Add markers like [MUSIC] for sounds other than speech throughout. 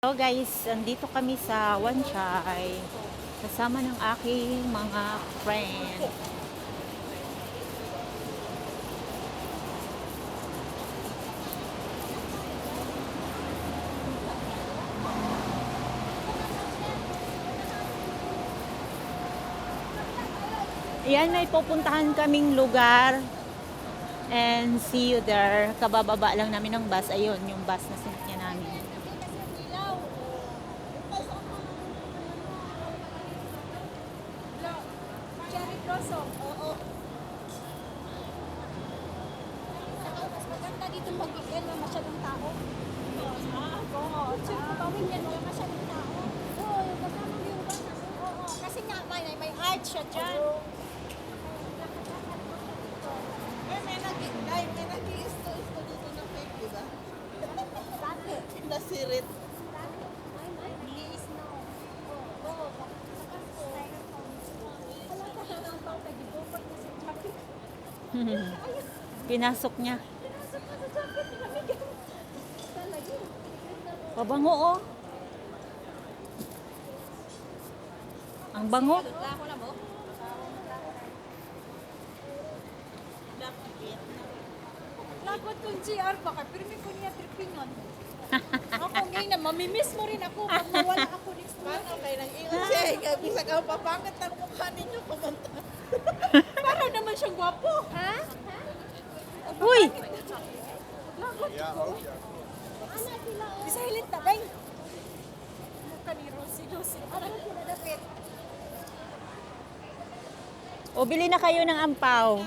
Hello guys, andito kami sa Wanchai kasama ng aking mga friend. Yan, may pupuntahan kaming lugar and see you there. Kabababa lang namin ng bus. Ayun, yung bus na sinakyan namin. May art siya dyan. Eh, may nag ay, may nag-iisto-isto dito na fake, di ba? Bakit? [LAUGHS] Nasirit. Ay, ay, liis na. Oo, oo. Wala ka na ng tao, nag-ibupot na sa jacket. Pinasok niya. Pinasok na sa jacket, nilamigan. Talaga. Pabango oh. Ang bango. Lagot kong GR baka, pero may ko niya tripingon. ako ngayon na, mamimiss mo rin ako pag nawala ako next week. Paano kayo nang ingon siya? Ikaw, bisa ka papangit ang mukha ninyo kumanta. [LAUGHS] Para naman siyang gwapo. Ha? Uy! Lagot ko. O bili na kayo ng ampaw.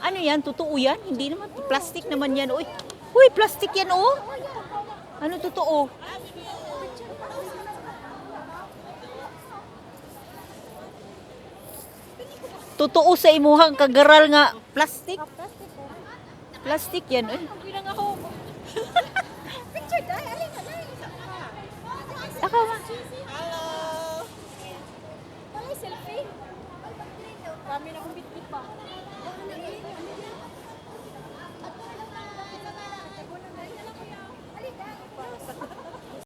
Ano yan? Totoo yan? Hindi naman. Plastic naman yan. Uy! Uy! Plastic yan oh! Ano totoo? Totoo sa imuhang kagaral nga plastic. Plastic yan. Uy. Bilang ako. [LAUGHS] Picture day, alin na. Ako ma. Hello! Dami na kong bitbit pa.